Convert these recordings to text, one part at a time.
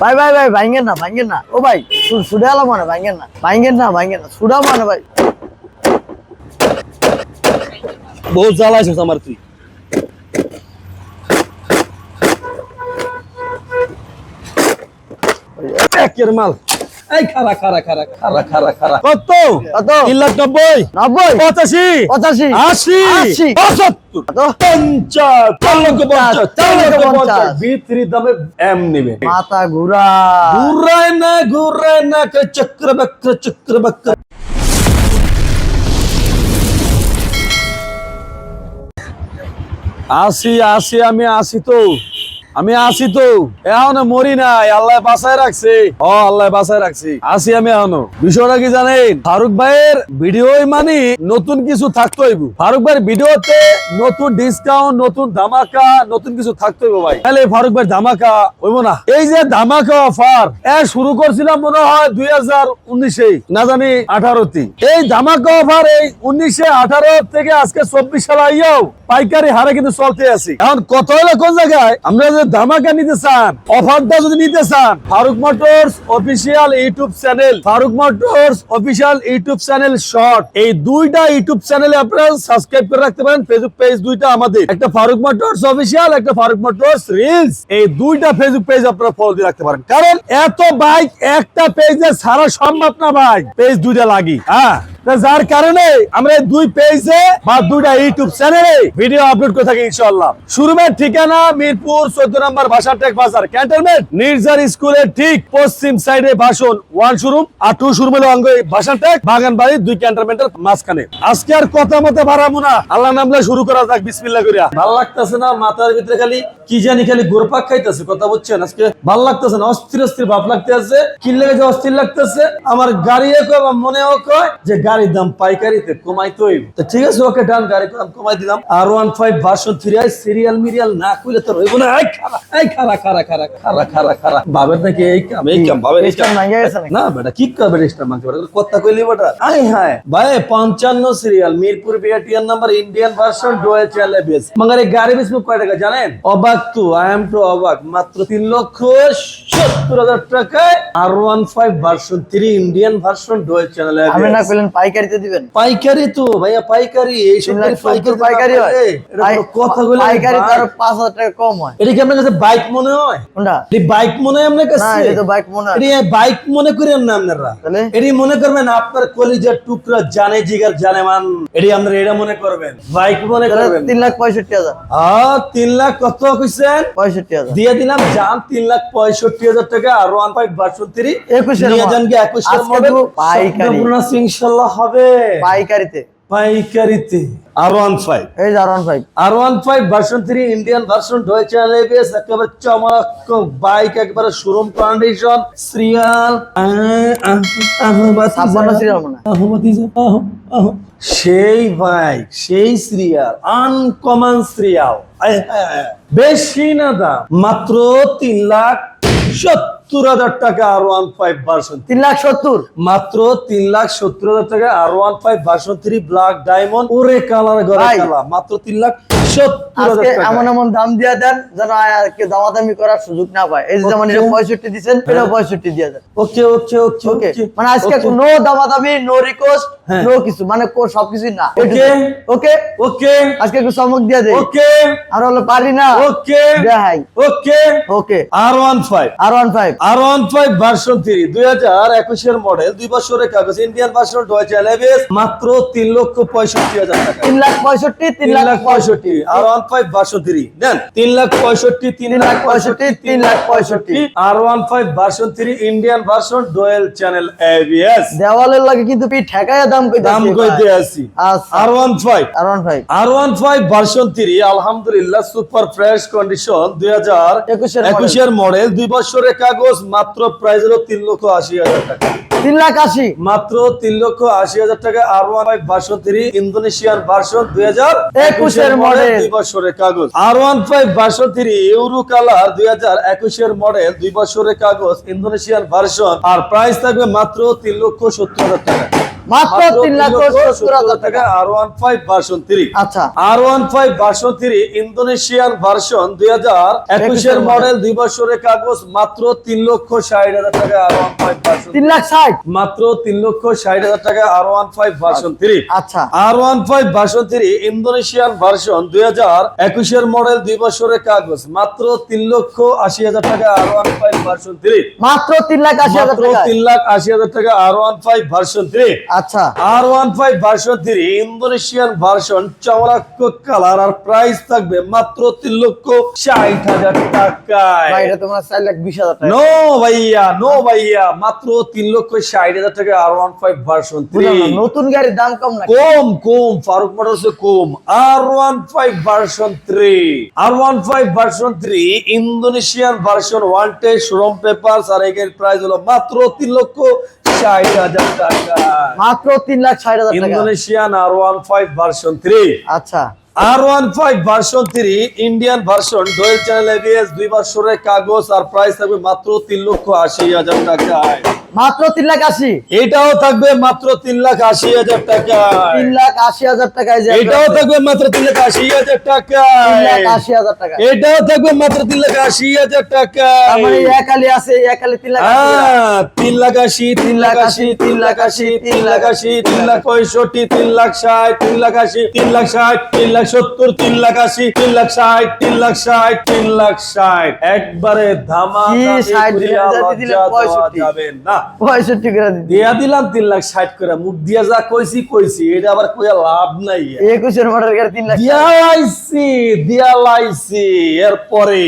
ভাই ভাই ভাই, ভাঙ্গেন না ভাঙ্গেন না। ও ভাই সুডে আলো মানে ভাঙ্গেন না। ভাঙ্গেন না ভাঙ্গেন না সুডা মানে ভাই। বহুত জ্বালাইছিস আমার তুই। মাল। এই খারা খারা খারা খারা খারা খারা। কত? কত? তিন লাখ নব্বই। নব্বই? পঁচাশি। পঁচাশি? আশি। আশি। পঁচাত্তর। পঞ্চাশ। চার লক্ষ পঞ্চাশ চার লক্ষ পঞ্চাশ। পঞ্চাশ। বিক্রি দামে এম নেবে। মাথা ঘুরা। ঘুরায় না ঘুরায় না কে চক্র বক্র চক্র বক্র। আসি আসি আমি আসি তো। আমি আসি তো। এখনও মরি নাই, আল্লাহ বাসায় রাখছে। ও, আল্লাহ বাসায় রাখছি। আসি আমি এখনও। বিষয়টা কি জানেন? ফারুক ভাইয়ের ভিডিও মানে নতুন কিছু থাকতে হইব। ফারুক ভাইয়ের ভিডিওতে নতুন ডিসকাউন্ট নতুন ধামাকা, নতুন কিছু থাকতে হইব ভাই। তাহলে ফারুক ভাই ধামাকা হইব না। এই যে ধামাকা অফার এ শুরু করছিলাম মনে হয় দুই হাজার উনিশে, না জানি আঠারোতে। এই ধামাকা অফার এই উনিশে আঠারো থেকে আজকে চব্বিশ সাল আইয়াও পাইকারি হারে কিন্তু চলতে আছে। এখন কত হলো কোন জায়গায়? আমরা যে ধামাকা নিতে চান অফারটা যদি নিতে চান, Faruk Motors official YouTube channel, Faruk Motors official YouTube channel short. এই দুইটা ইউটিউব চ্যানেলে আপনারা সাবস্ক্রাইব করে রাখতে পারেন ফেসবুক পেজ দুইটা আমাদের। একটা ফারুক মোটরস অফিসিয়াল, একটা ফারুক মোটরস রিলস এই দুইটা ফেসবুক পেজ আপনারা ফলো দিয়ে রাখতে পারেন। কারণ এত বাইক একটা পেজে সারা সম্ভব না ভাই পেজ দুইটা লাগি হ্যাঁ যার কারণে আমরা দুই পেজে বা দুইটা ইউটিউব চ্যানেলে ভিডিও আপলোড করে থাকি ইনশাল্লাহ শুরুমের ঠিকানা মিরপুর, চোদ্দ নম্বর বাজার ক্যান্টনমেন্ট নির্জার স্কুলের ঠিক পশ্চিম সাইডে ভাষণ ওয়ান শোরুম আর টু দুই ক্যান্টনমেন্টের মাঝখানে। আজকে আর কথা মতো বাড়াবো না। আল্লাহ নামলে শুরু করা যাক, বিসমিল্লাহ করিয়া। ভালো লাগতেছে না? মাথার ভিতরে খালি কি জানি খালি গোরপাক খাইতেছে, কথা বলছেন আজকে ভালো লাগতেছে না? অস্থির অস্থির ভাব কি অস্থির লাগতেছে? আমার গাড়ি কয় বা মনেও কয় যে গাড়ির দাম পাইকারিতে কমাইতে তো ঠিক আছে, ওকে ডান গাড়ি কমাই দিলাম। R one five version three serial মিরিয়াল না কইলে তো রইব না। এই খারা খারা খারা খারা খারা খারা। খারা বাবের নাকি এই কাম এই কাম বাবের এই কাম। ভাঙ্গা গেছে নাকি? না বেটা কি করবে রেজিস্টার মাংস বেটা কথা কইলি বেটা। আই হায়। ভাই পঞ্চান্ন serial Mirpur বিআরটিএন number Indian version dual channel ABS গাড়ি বিস কয় টাকা জানেন? অবাক তো আই এম টু অবাক। মাত্র তিন লক্ষ সত্তর হাজার টাকায় R one five version three Indian version dual channel আমি না কইলেন পাইকারিতে দিবেন? পাইকারি তো ভাইয়া পাইকারি। এই সব পাইকারি পাইকারি হয়। কথা পাইকারি তার পাঁচ হাজার টাকা কম হয়। এটা কি আপনার কাছে বাইক মনে হয়? বাইক মনে হয় আপনার কাছে? বাইক মনে হয় বাইক মনে করেন না আপনারা? এটি মনে করবেন আপনার কলিজার টুকরা জানে জিগার জানে মান। এটি আপনারা এটা মনে করবেন। বাইক মনে করবেন। তিন লাখ পঁয়ষট্টি হাজার। তিন লাখ কত কইছেন? পঁয়ষট্টি হাজার। দিয়ে দিলাম যান তিন লাখ পঁয়ষট্টি হাজার টাকা আর ওয়ান ফাইভ নিয়ে। যান কি পাইকারি। ইনশাল্লাহ হবে। পাইকারিতে। পাইকারিতে। আর ওয়ান ফাইভ এই R one five R one five version three Indian version ABS একেবারে চমক বাইক একবারে শোরুম কন্ডিশন সিরিয়াল। সেই বাইক সেই সিরিয়াল আনকমন সিরিয়াল। বেশি না দাম মাত্র তিন লাখ সত্তর। হাজার টাকা আর ওয়ান ফাইভ ভার্সন তিন লাখ সত্তর। মাত্র তিন লাখ সত্তর হাজার টাকা R one five version three black diamond ওরে কালার গড়া মাত্র তিন লাখ আজকে এমন এমন দাম দিয়ে দেন যেন আর কেউ দামাদামি করার সুযোগ না পায়। এই যেমন এটা পঁয়ষট্টি দিচ্ছেন এটা পঁয়ষট্টি দিয়ে দেন। ওকে ওকে ওকে ওকে ওকে মানে আজকে নো দামাদামি নো রিকোয়েস্ট হ্যাঁ। নো কিছু মানে সবকিছু না। Okay. ওকে ওকে আজকে একটু চমক দিয়ে দেই। ওকে আর হলো পারি না। ওকে দেখাই okay okay R one five R one five R one five version three দুই হাজার একুশের মডেল দুই বছরের কাগজ ইন্ডিয়ান ভার্সন এলএবিএস মাত্র তিন লক্ষ পঁয়ষট্টি হাজার টাকা। তিন লাখ পঁয়ষট্টি তিন লাখ পঁয়ষট্টি। R one five version three then তিন লাখ পঁয়ষট্টি তিন লাখ পঁয়ষট্টি। তিন লাখ পঁয়ষট্টি R one five version three Indian version dual channel ABS দেওয়ালের লাগে কিন্তু ঠেকায় দাম দাম কইতে আচ্ছা। R one five R one five R one five version three আলহামদুলিল্লাহ সুপার ফ্রেশ কন্ডিশন দুই হাজার একুশের একুশের মডেল দুই বছরের কাগজ মাত্র প্রাইস হলো তিন লক্ষ আশি হাজার টাকা। তিন লাখ আশি। মাত্র তিন লক্ষ আশি হাজার টাকা R one five version three Indonesian version দুই হাজার। একুশের মডেল দুই বছরের কাগজ। R one five version three euro colour দুই হাজার। একুশের মডেল দুই বছরের কাগজ ইন্দোনেশিয়ান ভার্সন। আর প্রাইস থাকবে মাত্র তিন লক্ষ সত্তর হাজার টাকা। মাত্র তিন লাখ হাজার টাকা। ভার্সন থ্রি আচ্ছা। ভার্সন থ্রি ইন্দোনেশিয়ান ভার্সন দুই হাজার একুশের মডেল দুই বছরের কাগজ মাত্র তিন লক্ষ ষাট হাজার টাকা আর ওয়ান ফাইভ ভার্সন তিন লাখ ষাট। মাত্র তিন লক্ষ হাজার টাকা ভার্সন থ্রি আচ্ছা। ভার্সন থ্রি ইন্দোনেশিয়ান ভার্সন দুই হাজার একুশের মডেল দুই বছরের কাগজ মাত্র তিন লক্ষ আশি হাজার টাকা R one five version three মাত্র তিন লাখ আশি হাজার মাত্র টাকা তিন লাখ আশি হাজার টাকা R one five version three আচ্ছা। R one five version three Indonesian version চমড়াক্ষ colour আর প্রাইস থাকবে মাত্র তিন লক্ষ ষাট হাজার টাকায়। এটা তোমার চার লাখ বিশ হাজার টাকা। নো ভাইয়া নো ভাইয়া মাত্র তিন লক্ষ ষাট হাজার টাকা R one five version three নতুন গাড়ির দাম কম নাকি? কম কম ফারুক মোটরসে কম। R one five version three R one five version three Indonesian version one টে শোরুম পেপার আর এর প্রাইস হলো মাত্র তিন লক্ষ ষাট হাজার টাকা মাত্র তিন লাখ ষাট হাজার টাকা। Indonesian R one five version three. আচ্ছা। R one five version three Indian version dual channel ABS দুই বছরের কাগজ আর প্রাইস থাকবে মাত্র তিন লক্ষ আশি হাজার টাকায় মাত্র তিন লাখ আশি এটাও থাকবে মাত্র তিন লাখ আশি হাজার টাকায় তিন লাখ আশি হাজার টাকায় এটাও থাকবে মাত্র তিন লাখ আশি হাজার টাকা আশি হাজার টাকা এটাও থাকবে মাত্র তিন লাখ আশি হাজার টাকা মানে একালি আছে একালি তিন লাখ। হ্যাঁ, তিন লাখ আশি তিন লাখ আশি তিন লাখ আশি তিন লাখ আশি তিন লাখ পঁয়ষট্টি তিন লাখ ষাট তিন লাখ আশি তিন লাখ ষাট তিন লাখ সত্তর তিন লাখ আশি তিন লাখ ষাট তিন লাখ ষাট তিন লাখ ষাট। একবারে ধামা পঁয়ষট্টি। করে দিয়া দিলাম তিন লাখ ষাট করে মুখ দিয়া যা কইছি কইছি। এটা আবার কইয়া লাভ নাই। একুশের মডেল গাড়ি তিন লাখ দিয়ালাইছি দিয়ালাইছি এরপরে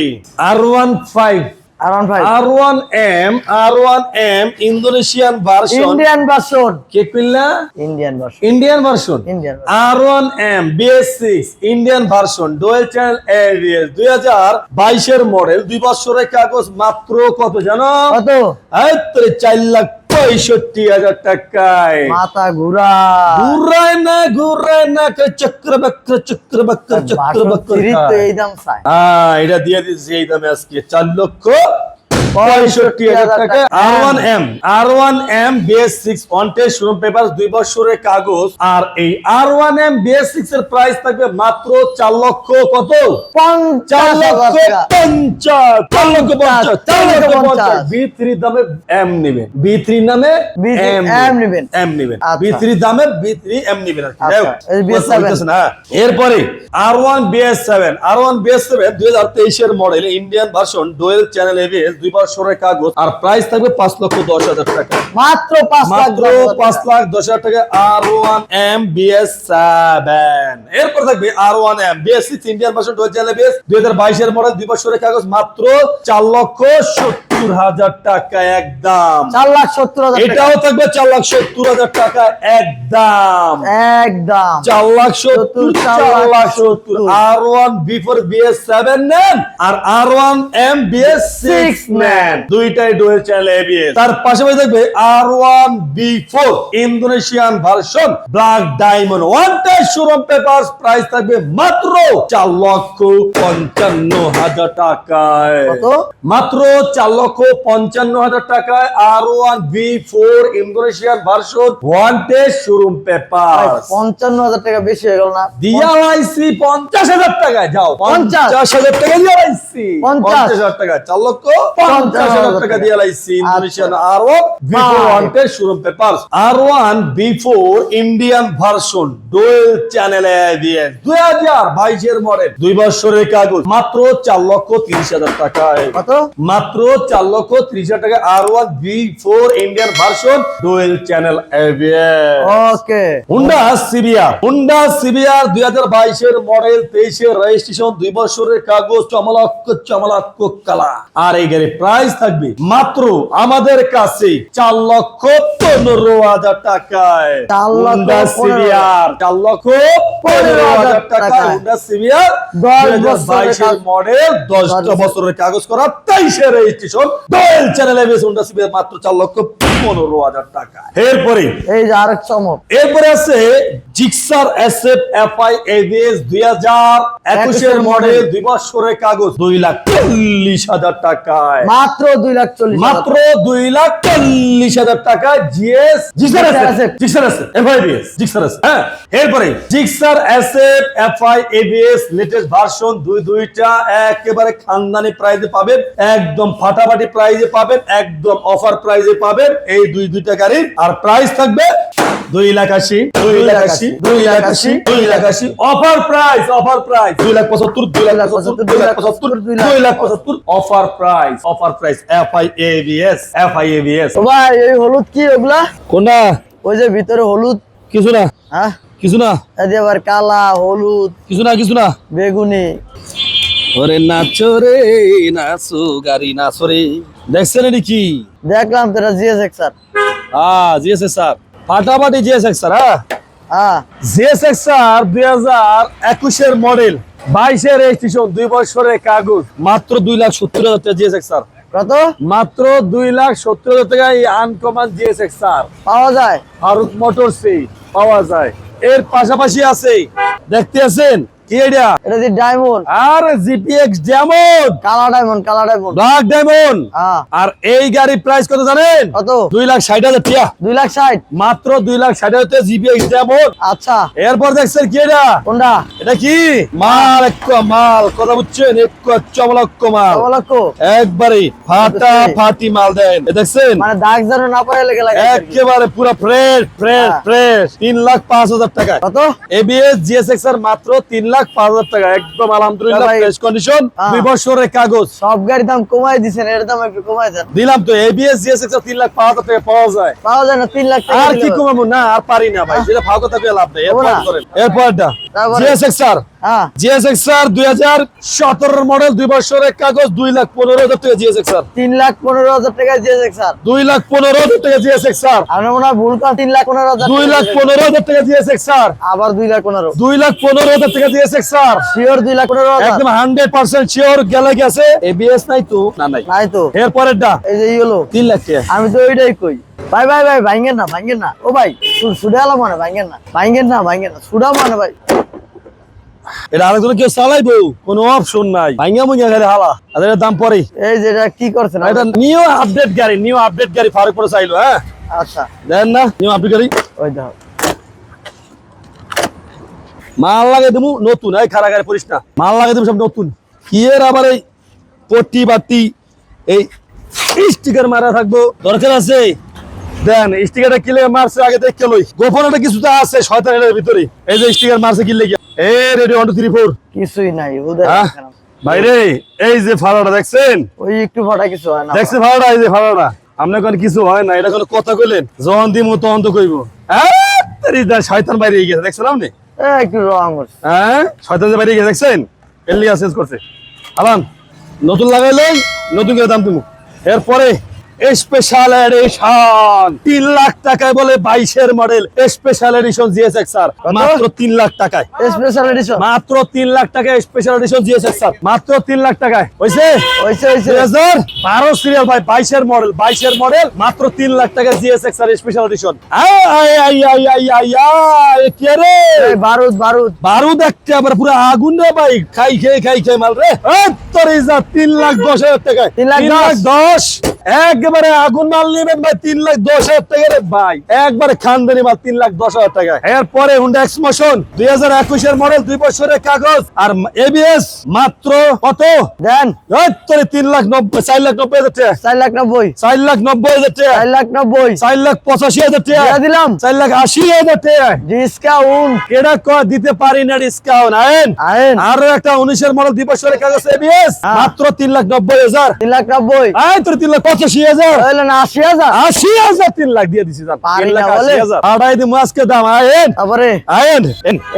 R one five R one M R one M Indonesian version Indian version কে কইলা Indian version Indian version Indian Indian version dual channel দুই হাজার বাইশের মডেল দুই বছরের কাগজ মাত্র কত জানো? কত? এই তোরে চার লাখ পঁয়ষট্টি হাজার টাকায়। মাথা ঘুরা ঘুরায় না ঘুরায় না চক্র বক্র চক্র বক্র চক্র বক্র এই দাম চাই হ্যাঁ এটা দিয়ে দিচ্ছি এই দামে আজকে চার লক্ষ পঁয়ষট্টি হাজার টাকা। R one M R one M BS six one showroom paper দুই বছরের কাগজ। আর এই R one M BS six এর প্রাইস থাকবে মাত্র চার লক্ষ কত? চার লক্ষ পঞ্চাশ। চার লক্ষ পঞ্চাশ চার লক্ষ পঞ্চাশ। পঞ্চাশ। বি থ্রি দামে এম নেবেন। বি থ্রি নামে এম নেবেন। এম নেবেন। বি থ্রি দামে বি থ্রি এম নেবেন আর কি। যাই হোক, এই BS7 বুঝতেছেন। এরপরে R one BS seven R one BS seven দুই হাজার তেইশের model Indian version dual channel দুই বছরের কাগজ আর প্রাইস থাকবে পাঁচ লক্ষ দশ হাজার টাকা। মাত্র মাত্র পাঁচ লাখ দশ হাজার টাকা R one M BS seven এরপর থাকবে R one M BS six Indian version dual channel দুই হাজার বাইশের মডেল দুই বছরের কাগজ মাত্র চার লক্ষ সত্তর হাজার টাকা একদম। চার লাখ সত্তর হাজার এটাও থাকবে চার লাখ সত্তর হাজার টাকা একদম। একদম। চার লাখ সত্তর চার লাখ সত্তর। R one B four BS seven নেন আর R one M BS six নেন দুইটাই ডুয়েল চ্যানেল এবিএস তার পাশাপাশি থাকবে R one B four Indonesian version black diamond one টাই শোরুম পেপার প্রাইস থাকবে মাত্র চার লক্ষ পঞ্চান্ন হাজার টাকায়। মাত্র চার লক্ষ পঞ্চান্ন হাজার টাকায় R one B four Indonesian version one test showroom paper পঞ্চান্ন হাজার টাকা বেশি হয়ে গেল না। দিয়ালাইসি পঞ্চাশ হাজার টাকায় যাও। পঞ্চাশ। হাজার টাকা পঞ্চাশ। পঞ্চাশ হাজার টাকা চার লক্ষ পঞ্চাশ হাজার টাকা দিয়ালাইসি Indonesian R one showroom paper R one B four Indian version dual channel দুই হাজার বাইশের মডেল দুই বছরের কাগজ মাত্র চার লক্ষ তিরিশ হাজার টাকায়। মাত্র চার লক্ষ ত্রিশ হাজার টাকা R one B four Indian version dual channel okay Honda দুই হাজার বাইশের মডেল তেইশের রেজিস্ট্রেশন দুই বছরের কাগজ চমলাক্ষ চমলাক্ষ কালা আর এই গাড়ির প্রাইস থাকবে। মাত্র আমাদের কাছে চার লক্ষ পনেরো হাজার টাকায়। হুন্ডা পনেরো চার লক্ষ পনেরো হাজার টাকা টাকায়। হুন্ডা বাইশের মডেল দশটা দশ বছরের কাগজ করা তেইশের রেজিস্ট্রেশন ডোয়েল চ্যানেলে হুন্ডা মাত্র চার লক্ষ পনেরো হাজার টাকা। এরপরে এই যে আরেক চমক। এরপরে আছে জিক্সার এসএফ এফআই এবিএস দুই হাজার একুশের মডেল দুই বছরের কাগজ দুই লাখ চল্লিশ হাজার টাকায়। মাত্র দুই লাখ চল্লিশ মাত্র দুই লাখ চল্লিশ হাজার টাকা GS Gixxer Gixxer SF. Gixxer SF FIBS Gixxer SF. হ্যাঁ এরপরে Gixxer SF FI ABS latest version দুই দুইটা একেবারে খানদানি প্রাইজে পাবেন একদম ফাটাফাটি প্রাইজে পাবেন একদম অফার প্রাইজে পাবেন। এই দুই দুইটা গাড়ির আর প্রাইস থাকবে দুই লাখ আশি দুই লাখ আশি দুই লাখ আশি দুই লাখ আশি অফার প্রাইস অফার প্রাইস দুই লাখ পঁচাত্তর দুই লাখ পঁচাত্তর দুই লাখ পঁচাত্তর দুই লাখ পঁচাত্তর offer price offer price F I A ABS S ভাই এই হলুদ কি ওগুলা? কোনটা? ওই যে ভিতরে হলুদ। কিছু না। হ্যাঁ? কিছু না। এই যে আবার কালা হলুদ। কিছু না কিছু না। বেগুনি। ওরে নাচো রে নাচো গাড়ি নাচো রে। দেখছেন এটি কি? দেখলাম তো এটা জিএসএক্স স্যার হ্যাঁ জিএসএস স্যার ফাটাফাটি জিএসএস স্যার হ্যাঁ? হ্যাঁ। জিএসএক্স স্যার দুই হাজার একুশের মডেল বাইশের রেজিস্ট্রেশন দুই বছরের কাগজ মাত্র দুই লাখ সত্তর হাজার টাকা জিএসএক্স স্যার কত? মাত্র দুই লাখ সত্তর হাজার টাকা এই আনকমান জিএসএক্স স্যার পাওয়া যায়। ফারুক মোটরসে পাওয়া যায়। এর পাশাপাশি আছে দেখতে আছেন? কি এটা এটা যে ডায়মন্ড আর জিপিএক্স ডায়মন্ড কালা ডায়মন্ড কালা ডায়মন্ড ব্ল্যাক ডায়মন্ড আর এই গাড়ির প্রাইস কত জানেন? কত? দুই লাখ ষাট হাজার টাকা দুই লাখ ষাট। মাত্র দুই লাখ ষাট হাজার জিপিএক্স ডায়মন্ড আচ্ছা। এরপর দেখছেন কি এটা কোনটা? এটা কি? মাল এক মাল। কথা বুঝছেন? এক চমলক্ষ মাল। লক্ষ একবারে ফাটা ফাটি মাল দেন। এ দেখছেন? মানে দাগ যেন না পড়ে লেগে লাগে। একেবারে পুরো ফ্রেশ ফ্রেশ। ফ্রেশ তিন লাখ পাঁচ হাজার টাকা কত? এবিএস জিএসএক্স এর মাত্র তিন লাখ পাঁচ হাজার টাকা একদম আলহামদুলিল্লাহ ফ্রেশ কন্ডিশন হ্যাঁ। দুই বছরের কাগজ। সব গাড়ির দাম কমাই দিছেন এর দাম একটু কমাই দেন। দিলাম তো এবিএস জিএসএক্স তিন লাখ পাঁচ হাজার টাকা পাওয়া যায়। পাওয়া যায় না তিন লাখ টাকা আর কি। কমাবো? না আর পারি না ভাই যেটা ফাও কথা লাভ নেই এরপর এরপরটা? আর হ্যাঁ। মডেল বছরের কাগজ লাখ পনেরো হাজার টাকা জিএসএক্স আর তিন লাখ পনেরো হাজার টাকা জিএসএক্স স্যার। লাখ পনেরো হাজার টাকা জিএসএক্স আর মনে ভুল কর তিন লাখ পনেরো হাজার দুই লাখ GSX পনেরো হাজার টাকা জিএসএক্স আবার দুই লাখ পনেরো। দুই লাখ পনেরো হাজার টাকা জিএসএক্স শিওর দুই লাখ পনেরো হাজার। একদম হান্ড্রেড পার্সেন্ট শিওর গেলে গেছে এবিএস নাই তো? না নাই। নাই তো। এরপরেরটা? এই যে ইয়েলো তিন লাখ টাকা। আমি তো ওইটাই কই। ভাই ভাই ভাই ভাঙ্গেন না ভাঙ্গেন না। ও ভাই সুডে আলো মানে ভাঙ্গেন না। ভাঙ্গেন না ভাঙ্গেন না। সুডা মানে ভাই। এটা আরেকজন কেউ চালাইবো কোনো অপশন নাই। ভাঙ্গা মুঙ্গা গাড়ি হালা আর এটার দাম পরে। এই যে এটা কি করছেন? এটা নিউ আপডেট গাড়ি নিউ আপডেট গাড়ি ফারুক পরে চাইলো হ্যাঁ? আচ্ছা। দেন না নিউ আপডেট গাড়ি। ওই দেখো। মাল লাগে দেবো নতুন। এই খারা গাড়ি পরিস না। মাল লাগে দেবো সব নতুন। কি এর আবার এই পট্টি বাট্টি এই স্টিকার মারা থাকব? দরকার আছে? দেন স্টিকারটা কিলে মারছে আগে দেখে লই। গোপন একটা কিছু তো আছে শয়তানের ভিতরে। এই যে স্টিকার মারছে কিনলে গিয়া। এ ready one two three four কিছুই নাই হ্যাঁ? ভাইরে এই যে ফাড়াটা দেখছেন? ওই একটু কিছু হয় না। দেখছেন ফাড়াটা এই যে ফাড়াটা আপনার কোনো কিছু হয় না এটা কোনো কথা কইলেন? যখন দিমু তখন তো কইব। হ্যাঁ? শয়তান বাইরে গেছে দেখছেন আপনি? একটু রং হ্যাঁ? শয়তান বাইরে গেছে দেখছেন? এলিয়া চেঞ্জ করছে। নতুন লাগাইলেই নতুন করে দাম তুমি এরপরে স্পেশাল এডিশন তিন লাখ টাকায় বলে বাইশের model special edition GSX R মাত্র তিন লাখ টাকায়। স্পেশাল এডিশন মাত্র তিন লাখ টাকায় স্পেশাল এডিশন জিএসএক্স আর মাত্র তিন লাখ টাকায়। হয়েছে হয়েছে হয়েছে বারো সিরিয়াল ভাই বাইশের মডেল বাইশের মডেল মাত্র তিন লাখ টাকা জিএসএক্স আর স্পেশাল এডিশন কে রে এই বারুদ বারুদ। বারুদ একটা আবার পুরো আগুন রে ভাই। খাই খেয়ে খাই খেয়ে মাল রে। তোর তিন লাখ দশ হাজার টাকায়। তিন লাখ দশ। একবারে আগুন মাল নেবেন ভাই তিন লাখ দশ হাজার টাকা রে ভাই একবারে খানদানি মাল তিন লাখ দশ হাজার টাকা। এরপরে হুন্ডা এক্সমোশন দুই হাজার একুশের মডেল দুই বছরের কাগজ আর এবিএস মাত্র কত? দেন। তোরে তিন লাখ নব্বই চার লাখ নব্বই হাজার টাকা। চার লাখ নব্বই। চার লাখ নব্বই হাজার টাকা। চার লাখ নব্বই। চার লাখ পঁচাশি হাজার টাকা। দিলাম। চার লাখ আশি হাজার টাকা। ডিসকাউন্ট। কেডা ক দিতে পারি না ডিসকাউন্ট? আইন আইন আরও একটা উনিশের মডেল দুই বছরের কাগজ এবিএস হ্যাঁ। মাত্র তিন লাখ নব্বই হাজার। তিন লাখ নব্বই। আয় তোর তিন লাখ পঁচাশি হাজার। আশি হাজার। আশি হাজার তিন লাখ দিয়ে দিছি আড়াই দিন আজকে দাম আয়েন তারপরে? আয়েন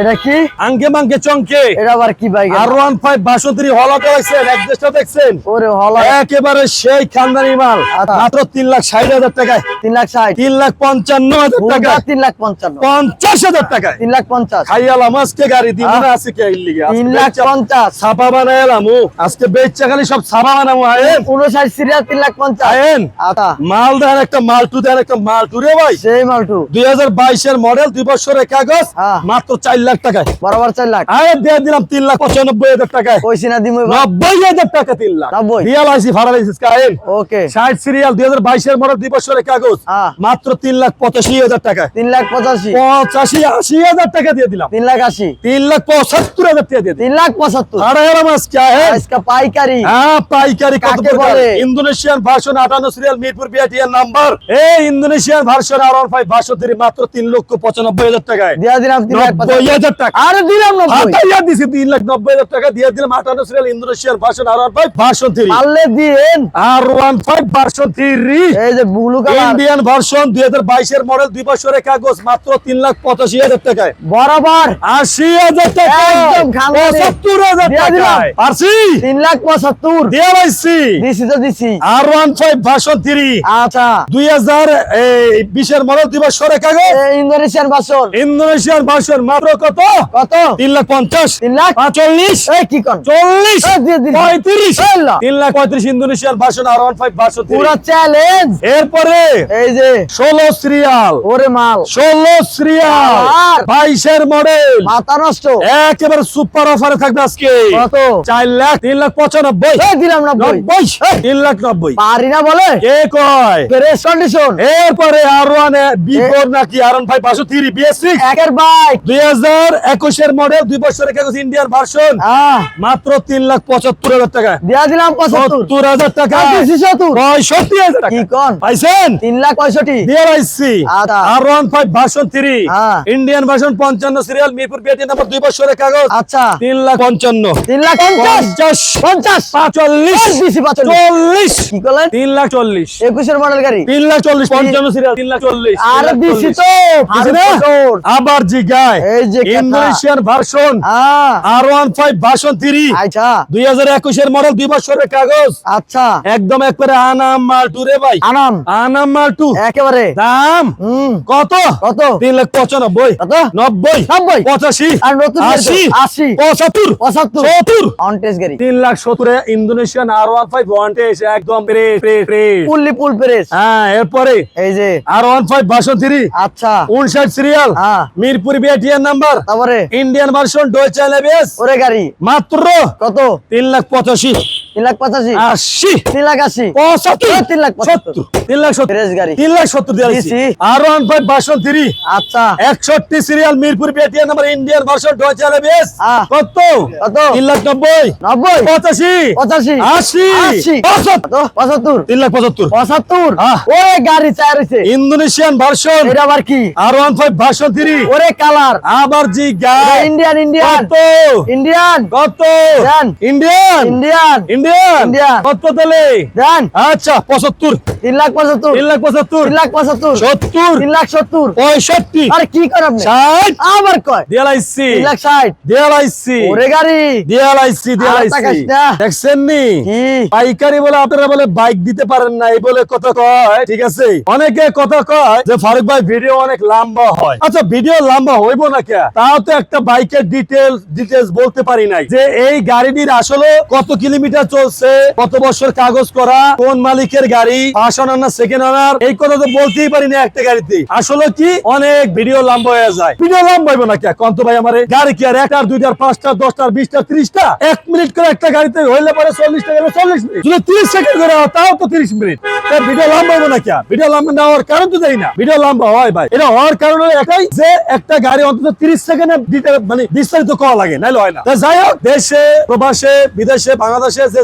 এটা কি? আঙ্কে মাঙ্কে চঙ্কে এটা আবার কি বাইক? আর ওয়ান ফাইভ বাষট্টি হলাটা দেখছেন একদেশটা দেখছেন। ওরে হলা। একেবারে সেই খানদানি মাল। আচ্ছা। মাত্র তিন লাখ ষাট হাজার টাকায়। তিন লাখ ষাট। তিন লাখ পঞ্চান্ন হাজার টাকায়। তিন লাখ পঞ্চান্ন। পঞ্চাশ হাজার টাকায়। তিন লাখ পঞ্চাশ। খাইয়ালাম আজকে গাড়ি দিব আহ। না আছে কে লিগে। তিন লাখ পঞ্চাশ। ছাপা বানাইলাম আজকে বেচা খালি সব ছাপা বানাবো আয়েন উনষাট সিরিয়াল তিন লাখ পঞ্চাশ। আচ্ছা। আয়েন আচ্ছা। একটা মালটু দেন একটা মালটু রে ভাই। সেই মালটু মডেল বছরের কাগজ হ্যাঁ। মাত্র লাখ টাকায়। বরাবর লাখ। দিলাম লাখ পঁচানব্বই হাজার টাকায়। টাকা লাখ। আইসি আয়েন? ওকে। ষাট সিরিয়াল মডেল বছরের কাগজ হ্যাঁ। মাত্র তিন লাখ পঁচাশি হাজার টাকা তিন লাখ পঁচাশি। পঁচাশি আশি হাজার টাকা দিয়ে দিলাম। তিন লাখ আশি। তিন লাখ পঁচাত্তর হাজার দিয়ে তিন লাখ পঁচাত্তর। মাস পাইকারি। হ্যাঁ পাইকারি কত বলে? ইন্দোনেশিয়ান ভাষা ভার্সন আটান্ন সিরিয়াল মিরপুর নাম্বার এই Indonesian version R five version মাত্র তিন লক্ষ পঁচানব্বই হাজার টাকায়। দিয়া দিলাম নব্বই হাজার টাকা। আরে দিলাম হাতাইয়া দিছি তিন লাখ নব্বই হাজার টাকা দিয়ে দিলাম আটান্ন serial Indonesian version R one five version three পারলে R one five version three এই যে ব্লু কালার। ইন্ডিয়ান ভার্সন দুই হাজার বাইশের মডেল দুই বছরের কাগজ মাত্র তিন লাখ পঁচাশি হাজার টাকায়। বরাবর। আশি হাজার টাকা। পঁচাত্তর হাজার দিলাম। তিন লাখ পঁচাত্তর। দিয়ে দিছি তো দিছি। R one five version three. আচ্ছা। দুই হাজার বিশের মডেল দুই বছরের কাগজ ইন্দোনেশিয়ান বাসন ইন্দোনেশিয়ান ভার্সন মাত্র কত? কত? তিন লাখ পঞ্চাশ। তিন লাখ? চল্লিশ কি কন? চল্লিশ। এই দিয়ে দিলাম। পঁয়ত্রিশ। তিন লাখ পঁয়ত্রিশ Indonesian version R one five version পুরা চ্যালেঞ্জ এরপরে এই যে। ষোলো সিরিয়াল। ওরে মাল। ষোলো সিরিয়াল? বাইশের মডেল। মাথা নষ্ট। একেবারে সুপার অফারে থাকবে আজকে। কত? চার লাখ তিন লাখ পঁচানব্বই। এই দিলাম নব্বই। তিন লাখ নব্বই। না বলে? কে কয়? ফ্রেশ কন্ডিশন এরপরে আর ওয়ান বি ফোর নাকি আর ওয়ান ফাইভ পাঁচশো থ্রি বিএস সিক্স একের বাইক দুই হাজার একুশের মডেল দুই বছরের কাগজ ইন্ডিয়ান ভার্সন মাত্র তিন লাখ পঁচাত্তর হাজার টাকা। দিয়া দিলাম পঁচাত্তর। হাজার টাকা। পঁয়ষট্টি হাজার টাকা। পাইছেন? তিন লাখ পঁয়ষট্টি। দিয়ে পাইছি। R one five version three. Indian version পঞ্চান্ন সিরিয়াল মিরপুর বিএটি নাম্বার দুই বছরের কাগজ। আচ্ছা। তিন লাখ পঞ্চান্ন। তিন লাখ পঞ্চাশ। পঞ্চাশ। পাঁচচল্লিশ। চল্লিশ। কি করলেন? তিন লাখ চল্লিশ। একুশের মডেল গাড়ি। তিন লাখ চল্লিশ পঞ্চান্ন সিরিয়াল তিন লাখ চল্লিশ। আর লাখ তো দিছি না? ফারুক আবার Indonesian version R one five version three আচ্ছা। দুই হাজার একুশের মডেল দুই বছরের কাগজ। আচ্ছা। একদম একবারে আনাম রে ভাই। আনাম। আনাম একেবারে। দাম? কত? কত? তিন লাখ পঁচানব্বই। নব্বই। নব্বই। পঁচাশি। আর নতুন আশি। আশি। পঁচাত্তর। পঁচাত্তর। সত্তর। অনটেস গাড়ি। তিন লাখ সত্তরে ইন্দোনেশিয়ান আর ওয়ান ফাইভ ওয়ানটে এসে একদম প্রেস হ্যাঁ এরপরে এই যে। R one five version three আচ্ছা। উনষাট সিরিয়াল হ্যাঁ। মিরপুর বিআটিএন নাম্বার তারপরে? ইন্ডিয়ান ভার্সন ডয়েচে এলএবিএস ওরে গাড়ি। মাত্র কত? তিন লাখ পঁচাশি। তিন লাখ পঁচাশি? আশি। তিন লাখ আশি। পঁচাত্তর। তিন লাখ সত্তর। তিন লাখ সত্তর। গাড়ি। তিন লাখ সত্তর। R one five version three আচ্ছা। একষট্টি সিরিয়াল মিরপুর বিআটিএন নাম্বার ইন্ডিয়ান ভার্সন ডয়েচে এলএবিএস আহ। কত? কত? তিন লাখ নব্বই। নব্বই? পঁচাশি। পঁচাশি। আশি। আশি। পঁচাত্তর। পঁচাত্তর। তিন লাখ পঁচাত্তর। পঁচাত্তর? আহ। গাড়ি চায় রয়েছে ইন্দোনেশিয়ান ভার্সন। এটা আবার কি? R one five version three. ওরে কালার। আবার জি গায় ইন্ডিয়ান ইন্ডিয়ান কত? ইন্ডিয়ান কত? Indian Indian Indian Indian. কত তাহলে? দেন। আচ্ছা পঁচাত্তর। তিন লাখ পঁচাত্তর। তিন লাখ পঁচাত্তর। তিন লাখ পঁচাত্তর। সত্তর। তিন লাখ সত্তর। পঁয়ষট্টি। আরে কি করে আপনি? ষাট। আবার কয়? দিয়ালাইসি তিন লাখ ষাট। দিয়ালাইসি ওরে গাড়ি। দিয়ালাইসি আর দিয়ালাইসি টাকাস না। দেখছেন নি? কি? পাইকারি বলে আপনারা বলে বাইক দিতে পারেন না এই বলে কথা কয় ঠিক আছে? অনেকে কথা কয় যে ফারুক ভাই ভিডিও অনেক লম্বা হয়। আচ্ছা ভিডিও লম্বা হইব না কে? তাও তো একটা বাইকের ডিটেলস ডিটেলস বলতে পারি নাই যে এই গাড়িটির আসলে কত কিলোমিটার চলছে কত বছর কাগজ করা কোন মালিকের গাড়ি ফার্স্ট অনার না সেকেন্ড অনার এই কথা তো বলতেই পারি না একটা গাড়িতে। আসলে কি? অনেক ভিডিও লম্বা হয়ে যায়। ভিডিও লম্বা হইব না কে? কন্ত ভাই আমার গাড়ি কি আর একটার দুইটার পাঁচটা দশটার বিশটা ত্রিশটা? এক মিনিট করে একটা গাড়িতে হইলে পরে চল্লিশটা গেলে চল্লিশ মিনিট। যদি তিরিশ সেকেন্ড করে হয়, তো তিরিশ মিনিট। ভিডিও লম্বা না ভিডিও লম্বা না হওয়ার কারণ তো না। ভিডিও লম্বা হয় ভাই। এটা হওয়ার কারণ হলো একটাই যে একটা গাড়ি অন্তত তিরিশ মানে বিস্তারিত করা লাগে, নাইলে হয় না। যাই হোক, দেশে, প্রবাসে, বিদেশে, বাংলাদেশে যে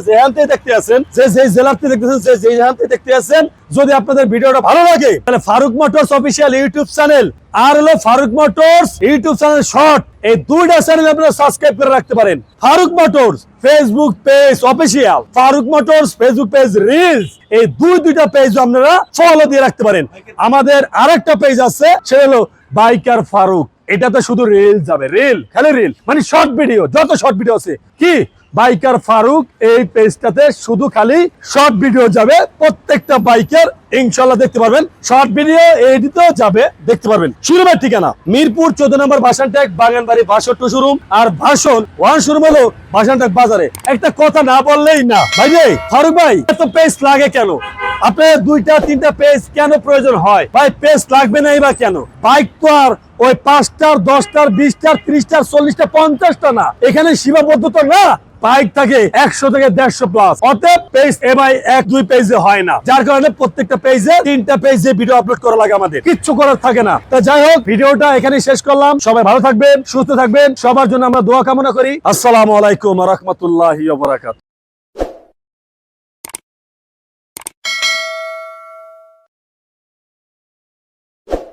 দেখতে আছেন, যে যে জেলাতে দেখতেছেন যে যে যেহান্তে দেখতে আছেন, যদি আপনাদের ভিডিওটা ভালো লাগে, তাহলে Faruk Motors official YouTube channel আর হলো Faruk Motors YouTube channel short এই দুইটা চ্যানেল আপনারা সাবস্ক্রাইব করে রাখতে পারেন। Faruk Motors Facebook page official Faruk Motors Facebook page reels এই দুই দুইটা পেজ আপনারা ফলো দিয়ে রাখতে পারেন। আমাদের আরেকটা পেজ আছে, সেটা হলো বাইকার ফারুক। এটাতে শুধু রিল যাবে রিল খালি রিল মানে শর্ট ভিডিও যত শর্ট ভিডিও আছে। কি? বাইকার ফারুক, এই পেজটাতে শুধু খালি শর্ট ভিডিও যাবে। প্রত্যেকটা বাইকের ইনশাল্লাহ দেখতে পারবেন। শর্ট ভিডিও এডিতেও যাবে, দেখতে পারবেন। শুরুমের ঠিকানা, মিরপুর চোদ্দ নম্বর ভাষণ ট্যাগ, বাগানবাড়ি বাষট্টি শোরুম আর ভাষণ ওয়ান শোরুম হলো ভাষণ ট্যাগ বাজারে। একটা কথা না বললেই না। ভাই রে, ফারুক ভাই, এত পেজ লাগে কেন? আপনার দুইটা, তিনটা পেজ কেন প্রয়োজন হয়? ভাই পেজ লাগবে না বা কেন? বাইক তো আর ওই পাঁচটার, দশটার, বিশটার, ত্রিশটার চল্লিশটা পঞ্চাশটা না। এখানে সীমাবদ্ধতা না? বাইক থাকে একশো থেকে দেড়শো প্লাস অতএব পেজ এবার এক, দুই পেজে হয় না। যার কারণে প্রত্যেকটা পেজে তিনটা পেজে ভিডিও আপলোড করা লাগে আমাদের। কিচ্ছু করার থাকে না। তা যাই হোক, ভিডিওটা এখানে শেষ করলাম। সবাই ভালো থাকবেন, সুস্থ থাকবেন। সবার জন্য আমরা দোয়া কামনা করি। আসসালামু আলাইকুম রহমতুল্লাহ বারাকাত